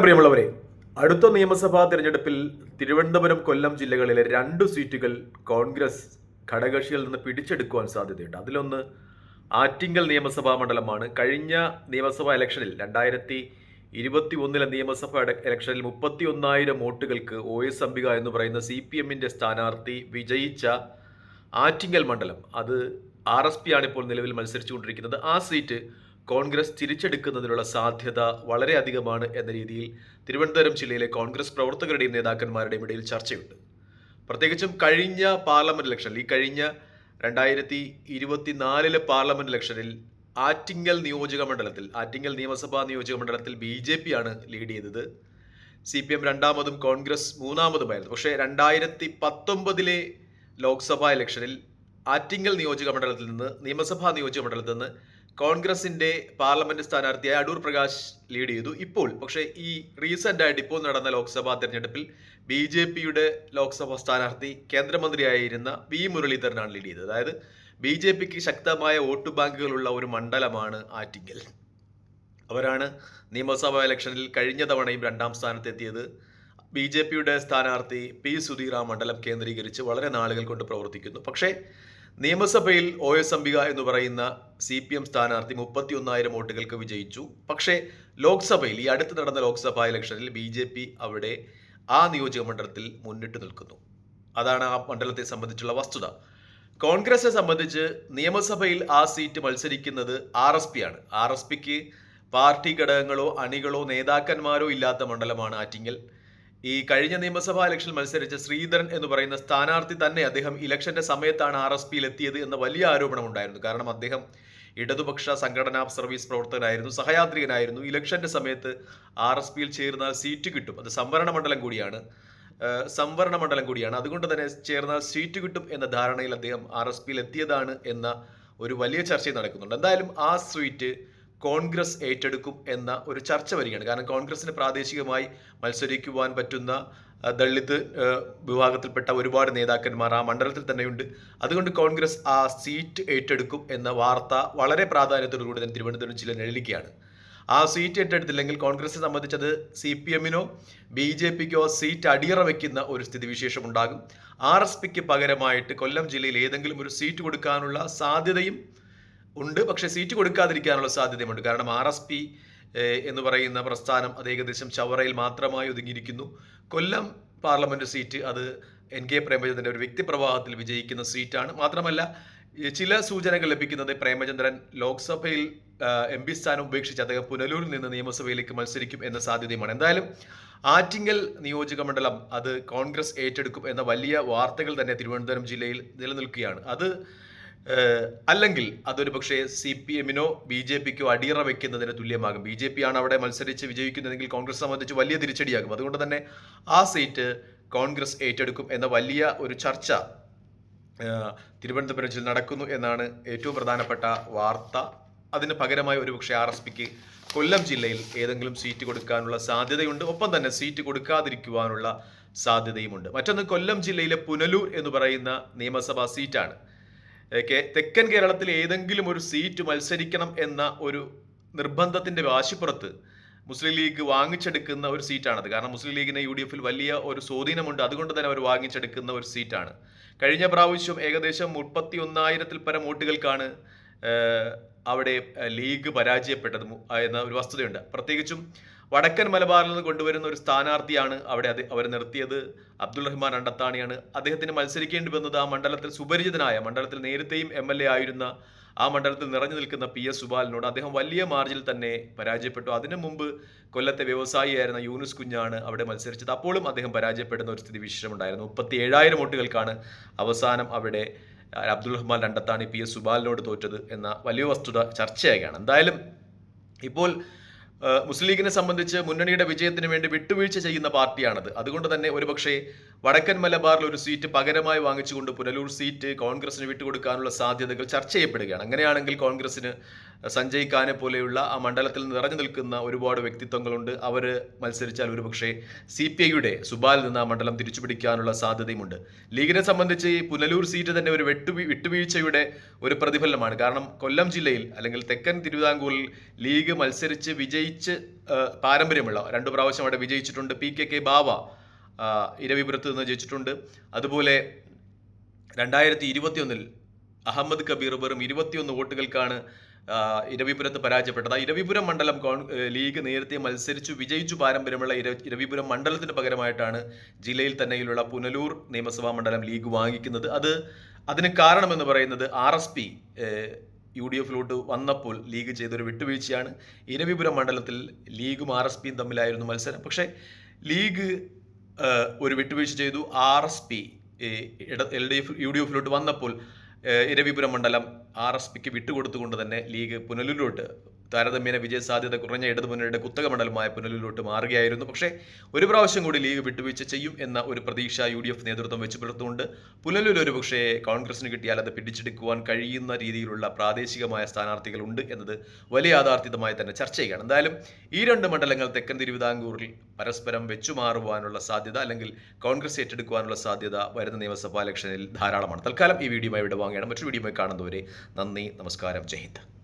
പ്രിയമുള്ളവരെ അടുത്ത നിയമസഭാ തിരഞ്ഞെടുപ്പിൽ തിരുവനന്തപുരം കൊല്ലം ജില്ലകളിലെ രണ്ട് സീറ്റുകൾ കോൺഗ്രസ് ഘടകകക്ഷികളിൽ നിന്ന് പിടിച്ചെടുക്കുവാൻ സാധ്യതയുണ്ട്. അതിലൊന്ന് ആറ്റിങ്കൽ നിയമസഭാ മണ്ഡലമാണ്. കഴിഞ്ഞ നിയമസഭാ ഇലക്ഷനിൽ രണ്ടായിരത്തി ഇരുപത്തി ഒന്നിലെ നിയമസഭാ ഇലക്ഷനിൽ മുപ്പത്തി ഒന്നായിരം വോട്ടുകൾക്ക് ഒ എസ് അംബിക എന്ന് പറയുന്ന സി പി എമ്മിന്റെ സ്ഥാനാർത്ഥി വിജയിച്ച ആറ്റിങ്കൽ മണ്ഡലം. അത് ആർ എസ് പി ആണ് ഇപ്പോൾ നിലവിൽ മത്സരിച്ചുകൊണ്ടിരിക്കുന്നത്. ആ സീറ്റ് കോൺഗ്രസ് തിരിച്ചെടുക്കുന്നതിനുള്ള സാധ്യത വളരെയധികമാണ് എന്ന രീതിയിൽ തിരുവനന്തപുരം ജില്ലയിലെ കോൺഗ്രസ് പ്രവർത്തകരുടെയും നേതാക്കന്മാരുടെയും ഇടയിൽ ചർച്ചയുണ്ട്. പ്രത്യേകിച്ചും കഴിഞ്ഞ പാർലമെന്റ് ഇലക്ഷനിൽ ഈ കഴിഞ്ഞ രണ്ടായിരത്തി ഇരുപത്തിനാലിലെ പാർലമെന്റ് ഇലക്ഷനിൽ ആറ്റിങ്ങൽ നിയോജക മണ്ഡലത്തിൽ ആറ്റിങ്ങൽ നിയമസഭാ നിയോജക മണ്ഡലത്തിൽ ബി ജെ പി ആണ് ലീഡ് ചെയ്തത്. സി പി എം രണ്ടാമതും കോൺഗ്രസ് മൂന്നാമതുമായിരുന്നു. പക്ഷേ രണ്ടായിരത്തി പത്തൊമ്പതിലെ ലോക്സഭാ ഇലക്ഷനിൽ ആറ്റിങ്ങൽ നിയോജക മണ്ഡലത്തിൽ നിന്ന് നിയമസഭാ നിയോജക മണ്ഡലത്തിൽ നിന്ന് കോൺഗ്രസിന്റെ പാർലമെന്റ് സ്ഥാനാർത്ഥിയായ അടൂർ പ്രകാശ് ലീഡ് ചെയ്തു ഇപ്പോൾ. പക്ഷേ ഈ റീസെന്റ് ആയിട്ട് ഇപ്പോൾ നടന്ന ലോക്സഭാ തെരഞ്ഞെടുപ്പിൽ ബി ജെ പിയുടെ ലോക്സഭാ സ്ഥാനാർത്ഥി കേന്ദ്രമന്ത്രിയായിരുന്ന വി മുരളീധരനാണ് ലീഡ് ചെയ്തത്. അതായത് ബി ജെ പിക്ക് ശക്തമായ വോട്ട് ബാങ്കുകളുള്ള ഒരു മണ്ഡലമാണ് ആറ്റിങ്ങൽ. അവരാണ് നിയമസഭാ ഇലക്ഷനിൽ കഴിഞ്ഞ തവണയും രണ്ടാം സ്ഥാനത്തെത്തിയത്. ബി ജെ പിയുടെ സ്ഥാനാർത്ഥി പി സുധീർ ആ മണ്ഡലം കേന്ദ്രീകരിച്ച് വളരെ നാളുകൾ കൊണ്ട് പ്രവർത്തിക്കുന്നു. പക്ഷേ നിയമസഭയിൽ ഒ എസ് അംബിക എന്ന് പറയുന്ന സി പി എം സ്ഥാനാർത്ഥി മുപ്പത്തി ഒന്നായിരം വോട്ടുകൾക്ക് വിജയിച്ചു. പക്ഷേ ലോക്സഭയിൽ ഈ അടുത്ത് നടന്ന ലോക്സഭാ ഇലക്ഷനിൽ ബി ജെ പി അവിടെ ആ നിയോജക മണ്ഡലത്തിൽ മുന്നിട്ട് നിൽക്കുന്നു. അതാണ് ആ മണ്ഡലത്തെ സംബന്ധിച്ചുള്ള വസ്തുത. കോൺഗ്രസിനെ സംബന്ധിച്ച് നിയമസഭയിൽ ആ സീറ്റ് മത്സരിക്കുന്നത് ആർ എസ് പി ആണ്. ആർ എസ് പിക്ക് പാർട്ടി ഘടകങ്ങളോ അണികളോ നേതാക്കന്മാരോ ഇല്ലാത്ത മണ്ഡലമാണ് ആറ്റിങ്ങൽ. ഈ കഴിഞ്ഞ നിയമസഭാ ഇലക്ഷനിൽ മത്സരിച്ച ശ്രീധരൻ എന്ന് പറയുന്ന സ്ഥാനാർത്ഥി തന്നെ അദ്ദേഹം ഇലക്ഷന്റെ സമയത്താണ് ആർ എസ് പിയിൽ എത്തിയത് എന്ന വലിയ ആരോപണം ഉണ്ടായിരുന്നു കാരണം അദ്ദേഹം ഇടതുപക്ഷ സംഘടനാ സർവീസ് പ്രവർത്തകനായിരുന്നു സഹയാത്രികനായിരുന്നു. ഇലക്ഷന്റെ സമയത്ത് ആർ എസ് പിയിൽ ചേർന്നാൽ സീറ്റ് കിട്ടും. അത് സംവരണ മണ്ഡലം കൂടിയാണ്. സംവരണ മണ്ഡലം കൂടിയാണ്. അതുകൊണ്ട് തന്നെ ചേർന്നാൽ സീറ്റ് കിട്ടും എന്ന ധാരണയിൽ അദ്ദേഹം ആർ എസ് പിയിൽ എത്തിയതാണ് എന്ന ഒരു വലിയ ചർച്ച നടക്കുന്നുണ്ട്. എന്തായാലും ആ സീറ്റ് കോൺഗ്രസ് ഏറ്റെടുക്കും എന്ന ഒരു ചർച്ച വരികയാണ്. കാരണം കോൺഗ്രസിന് പ്രാദേശികമായി മത്സരിക്കുവാൻ പറ്റുന്ന ദളിത് വിഭാഗത്തിൽപ്പെട്ട ഒരുപാട് നേതാക്കന്മാർ ആ മണ്ഡലത്തിൽ തന്നെയുണ്ട്. അതുകൊണ്ട് കോൺഗ്രസ് ആ സീറ്റ് ഏറ്റെടുക്കും എന്ന വാർത്ത വളരെ പ്രാധാന്യത്തോടുകൂടി തന്നെ തിരുവനന്തപുരം ജില്ല നിഴലിക്കുകയാണ് ആ സീറ്റ് ഏറ്റെടുത്തില്ലെങ്കിൽ കോൺഗ്രസിനെ സംബന്ധിച്ചത് സി പി എമ്മിനോ ബി ജെ പിക്കോ സീറ്റ് അടിയറ വയ്ക്കുന്ന ഒരു സ്ഥിതിവിശേഷം ഉണ്ടാകും. ആർ എസ് പിക്ക് പകരമായിട്ട് കൊല്ലം ജില്ലയിൽ ഏതെങ്കിലും ഒരു സീറ്റ് കൊടുക്കാനുള്ള സാധ്യതയും ഉണ്ട്. പക്ഷെ സീറ്റ് കൊടുക്കാതിരിക്കാനുള്ള സാധ്യതയുമുണ്ട്. കാരണം ആർ എസ് പി എന്ന് പറയുന്ന പ്രസ്ഥാനം അത് ഏകദേശം ചവറയിൽ മാത്രമായി ഒതുങ്ങിയിരിക്കുന്നു. കൊല്ലം പാർലമെന്റ് സീറ്റ് അത് എൻ കെ പ്രേമചന്ദ്രന്റെ ഒരു വ്യക്തിപ്രവാഹത്തിൽ വിജയിക്കുന്ന സീറ്റാണ്. മാത്രമല്ല ചില സൂചനകൾ ലഭിക്കുന്നത് പ്രേമചന്ദ്രൻ ലോക്സഭയിൽ എം പി സ്ഥാനം ഉപേക്ഷിച്ച് അദ്ദേഹം പുനലൂരിൽ നിന്ന് നിയമസഭയിലേക്ക് മത്സരിക്കും എന്ന സാധ്യതയുമാണ്. എന്തായാലും ആറ്റിങ്ങൽ നിയോജക മണ്ഡലം അത് കോൺഗ്രസ് ഏറ്റെടുക്കും എന്ന വലിയ വാർത്തകൾ തന്നെ തിരുവനന്തപുരം ജില്ലയിൽ നിലനിൽക്കുകയാണ്. അത് അല്ലെങ്കിൽ അതൊരു പക്ഷേ സി പി എമ്മിനോ ബി ജെ പിക്കോ അടിയറ വെക്കുന്നതിന് തുല്യമാകും. ബി ജെ പി ആണ് അവിടെ മത്സരിച്ച് വിജയിക്കുന്നതെങ്കിൽ കോൺഗ്രസ് സംബന്ധിച്ച് വലിയ തിരിച്ചടിയാകും. അതുകൊണ്ട് തന്നെ ആ സീറ്റ് കോൺഗ്രസ് ഏറ്റെടുക്കും എന്ന വലിയ ഒരു ചർച്ച തിരുവനന്തപുരത്തിൽ നടക്കുന്നു എന്നാണ് ഏറ്റവും പ്രധാനപ്പെട്ട വാർത്ത. അതിന് പകരമായി ഒരുപക്ഷെ ആർ എസ് പിക്ക് കൊല്ലം ജില്ലയിൽ ഏതെങ്കിലും സീറ്റ് കൊടുക്കാനുള്ള സാധ്യതയുണ്ട്. ഒപ്പം തന്നെ സീറ്റ് കൊടുക്കാതിരിക്കുവാനുള്ള സാധ്യതയുമുണ്ട്. മറ്റൊന്ന് കൊല്ലം ജില്ലയിലെ പുനലൂർ എന്ന് പറയുന്ന നിയമസഭാ സീറ്റാണ്. തെക്കൻ കേരളത്തിൽ ഏതെങ്കിലും ഒരു സീറ്റ് മത്സരിക്കണം എന്ന ഒരു നിർബന്ധത്തിന്റെ വാശിപ്പുറത്ത് മുസ്ലിം ലീഗ് വാങ്ങിച്ചെടുക്കുന്ന ഒരു സീറ്റാണത്. കാരണം മുസ്ലിം ലീഗിന് യു ഡി എഫിൽ വലിയ ഒരു സ്വാധീനമുണ്ട്. അതുകൊണ്ട് തന്നെ അവർ വാങ്ങിച്ചെടുക്കുന്ന ഒരു സീറ്റാണ്. കഴിഞ്ഞ പ്രാവശ്യം ഏകദേശം മുപ്പത്തി ഒന്നായിരത്തിൽ പരം വോട്ടുകൾക്കാണ് അവിടെ ലീഗ് പരാജയപ്പെട്ടത് എന്ന ഒരു വസ്തുതയുണ്ട്. പ്രത്യേകിച്ചും വടക്കൻ മലബാറിൽ നിന്ന് കൊണ്ടുവരുന്ന ഒരു സ്ഥാനാർത്ഥിയാണ് അവിടെ അത് അവർ നിർത്തിയത്. അബ്ദുൾ റഹ്മാൻ അണ്ടത്താണിയാണ്. അദ്ദേഹത്തിന് മത്സരിക്കേണ്ടി വന്നത് ആ മണ്ഡലത്തിൽ സുപരിചിതനായ മണ്ഡലത്തിൽ നേരത്തെയും എം എൽ എ ആയിരുന്ന ആ മണ്ഡലത്തിൽ നിറഞ്ഞു നിൽക്കുന്ന പി എസ് സുബാലിനോട് അദ്ദേഹം വലിയ മാർജിൽ തന്നെ പരാജയപ്പെട്ടു. അതിനു മുമ്പ് കൊല്ലത്തെ വ്യവസായിയായിരുന്ന യൂനുസ് കുഞ്ഞാണ് അവിടെ മത്സരിച്ചത്. അപ്പോഴും അദ്ദേഹം പരാജയപ്പെടുന്ന ഒരു സ്ഥിതി വിശേഷമുണ്ടായിരുന്നു. മുപ്പത്തി ഏഴായിരം വോട്ടുകൾക്കാണ് അവസാനം അവിടെ അബ്ദുൾ റഹ്മാൻ രണ്ടത്താണ് പി എസ് സുബാലിനോട് തോറ്റത് എന്ന വലിയ വസ്തുത ചർച്ചയാകുകയാണ് എന്തായാലും ഇപ്പോൾ മുസ്ലിം ലീഗിനെ സംബന്ധിച്ച് മുന്നണിയുടെ വിജയത്തിന് വേണ്ടി വിട്ടുവീഴ്ച ചെയ്യുന്ന പാർട്ടിയാണത്. അതുകൊണ്ട് തന്നെ ഒരുപക്ഷെ വടക്കൻ മലബാറിൽ ഒരു സീറ്റ് പകരമായി വാങ്ങിച്ചുകൊണ്ട് പുനലൂർ സീറ്റ് കോൺഗ്രസിന് വിട്ടുകൊടുക്കാനുള്ള സാധ്യതകൾ ചർച്ച ചെയ്യപ്പെടുകയാണ്. അങ്ങനെയാണെങ്കിൽ കോൺഗ്രസിന് സഞ്ജയ് ഖാനെ പോലെയുള്ള ആ മണ്ഡലത്തിൽ നിറഞ്ഞു നിൽക്കുന്ന ഒരുപാട് വ്യക്തിത്വങ്ങളുണ്ട്. അവർ മത്സരിച്ചാൽ ഒരുപക്ഷെ സി പി ഐയുടെ സുബാലിൽ നിന്ന് ആ മണ്ഡലം തിരിച്ചുപിടിക്കാനുള്ള സാധ്യതയുമുണ്ട്. ലീഗിനെ സംബന്ധിച്ച് ഈ പുനലൂർ സീറ്റ് തന്നെ ഒരു വെട്ടു വിട്ടുവീഴ്ചയുടെ ഒരു പ്രതിഫലനമാണ്. കാരണം കൊല്ലം ജില്ലയിൽ അല്ലെങ്കിൽ തെക്കൻ തിരുവിതാംകൂറിൽ ലീഗ് മത്സരിച്ച് വിജയിച്ച് പാരമ്പര്യമുള്ള രണ്ടു പ്രാവശ്യം അവിടെ വിജയിച്ചിട്ടുണ്ട് പി കെ കെ ബാവ. ഇരവിപുരത്ത് നിന്ന് ജയിച്ചിട്ടുണ്ട്. അതുപോലെ രണ്ടായിരത്തി ഇരുപത്തിയൊന്നിൽ അഹമ്മദ് കബീർ വെറും ഇരുപത്തിയൊന്ന് വോട്ടുകൾക്കാണ് ഇരവിപുരത്ത് പരാജയപ്പെട്ടത്. ആ ഇരവിപുരം മണ്ഡലം ലീഗ് നേരത്തെ മത്സരിച്ചു വിജയിച്ചു പാരമ്പര്യമുള്ള ഇര ഇരവിപുരം മണ്ഡലത്തിന് പകരമായിട്ടാണ് ജില്ലയിൽ തന്നെയുള്ള പുനലൂർ നിയമസഭാ മണ്ഡലം ലീഗ് വാങ്ങിക്കുന്നത്. അത് അതിന് കാരണമെന്ന് പറയുന്നത് R S P U D എഫിലോട്ട് വന്നപ്പോൾ ലീഗ് ചെയ്തൊരു വിട്ടുവീഴ്ചയാണ്. ഇരവിപുരം മണ്ഡലത്തിൽ ലീഗും ആർ എസ് പിയും തമ്മിലായിരുന്നു മത്സരം. പക്ഷേ ലീഗ് ഒരു വിട്ടുവീഴ്ച ചെയ്തു. R S P L D F U D എഫിലോട്ട് വന്നപ്പോൾ ഇരവിപുരം മണ്ഡലം ആർ എസ് പിക്ക് വിട്ടുകൊടുത്തുകൊണ്ട് തന്നെ ലീഗ് പുനലൂരിലോട്ട് താരതമ്യേന വിജയ സാധ്യത കുറഞ്ഞ ഇടതു മുന്നണിയുടെ കുത്തക മണ്ഡലമായ പുനലൂരിലോട്ട് മാറുകയായിരുന്നു. പക്ഷേ ഒരു പ്രാവശ്യം കൂടി ലീഗ് വിട്ടുവീഴ്ച ചെയ്യും എന്ന ഒരു പ്രതീക്ഷ യു ഡി എഫ് നേതൃത്വം വെച്ച് പുലർത്തുകൊണ്ട് പുനലൂർ ഒരു പക്ഷേ കോൺഗ്രസിന് കിട്ടിയാൽ അത് പിടിച്ചെടുക്കുവാൻ കഴിയുന്ന രീതിയിലുള്ള പ്രാദേശികമായ സ്ഥാനാർത്ഥികൾ ഉണ്ട് എന്നത് വലിയ യാഥാർത്ഥ്യമായി തന്നെ ചർച്ച ചെയ്യുകയാണ്. എന്തായാലും ഈ രണ്ട് മണ്ഡലങ്ങൾ തെക്കൻ തിരുവിതാംകൂറിൽ പരസ്പരം വെച്ചുമാറുവാനുള്ള സാധ്യത അല്ലെങ്കിൽ കോൺഗ്രസ് ഏറ്റെടുക്കുവാനുള്ള സാധ്യത വരുന്ന നിയമസഭാ ഇലക്ഷനിൽ ധാരാളമാണ്. തൽക്കാലം ഈ വീഡിയോയുമായി ഇവിടെ വാങ്ങണം മറ്റൊരു വീഡിയോയുമായി കാണുന്നവരെ നന്ദി നമസ്കാരം ജയ് ഹിന്ദ്.